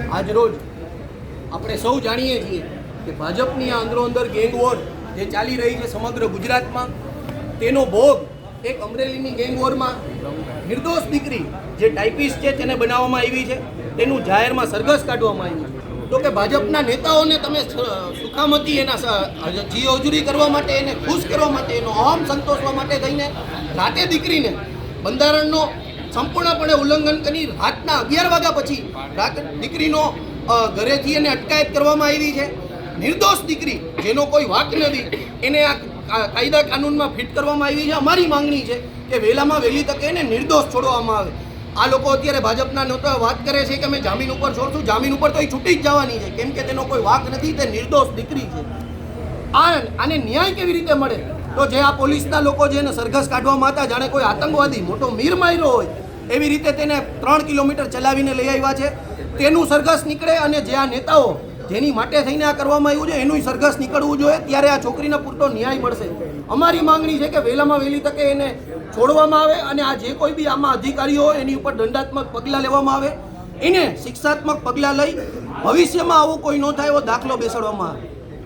આજરોજ આપણે સૌ જાણીએ છીએ કે ભાજપની આ અંદરોઅંદર ગેંગ વોર જે ચાલી રહી છે સમગ્ર ગુજરાતમાં, તેનો ભોગ એક અમરેલીની ગેંગ વોરમાં નિર્દોષ દીકરી જે ટાઈપિસ્ટ છે તેને બનાવવામાં આવી છે, તેનું જાહેરમાં સરઘસ કાઢવામાં આવ્યું તો કે ભાજપના નેતાઓને તમે સુખામતી એના જી હજુરી કરવા માટે એને ખુશ કરવા માટે એનો અહમ સંતોષવા માટે થઈને રાતે દીકરીને બંધારણનો સંપૂર્ણપણે ઉલ્લંઘન કરી રાતના અગિયાર વાગ્યા પછી રાત દીકરીનો ઘરેથી એને અટકાયત કરવામાં આવી છે. નિર્દોષ દીકરી, જેનો કોઈ વાક નથી, એને આ કાયદા કાનૂનમાં ફિટ કરવામાં આવી છે. અમારી માંગણી છે કે વહેલામાં વહેલી તકે એને નિર્દોષ છોડવામાં આવે. આ લોકો અત્યારે ભાજપના નેતા વાત કરે છે કે અમે જામીન ઉપર છોડશું. જામીન ઉપર તો એ છૂટી જ જવાની છે. કેમ કે તેનો કોઈ વાક નથી, તે નિર્દોષ દીકરી છે. આ, આને ન્યાય કેવી રીતે મળે? તો જે આ પોલીસના લોકો જે એને સરઘસ કાઢવામાં હતા, જાણે કોઈ આતંકવાદી મોટો મીર માર્યો હોય, એવી રીતે તેને ત્રણ કિલોમીટર ચલાવીને લઈ આવ્યા છે. તેનું સરઘસ નીકળે અને જે આ નેતાઓ જેની માટે થઈને આ કરવામાં આવ્યું છે એનું સરઘસ નીકળવું જોઈએ, ત્યારે આ છોકરીને પૂરતો ન્યાય મળશે. અમારી માંગણી છે કે વહેલામાં વહેલી તકે એને છોડવામાં આવે અને આ જે કોઈ બી આમાં અધિકારીઓ હોય, એની ઉપર દંડાત્મક પગલાં લેવામાં આવે. એને શિક્ષાત્મક પગલાં લઈ ભવિષ્યમાં આવું કોઈ ન થાય એવો દાખલો બેસાડવામાં આવે.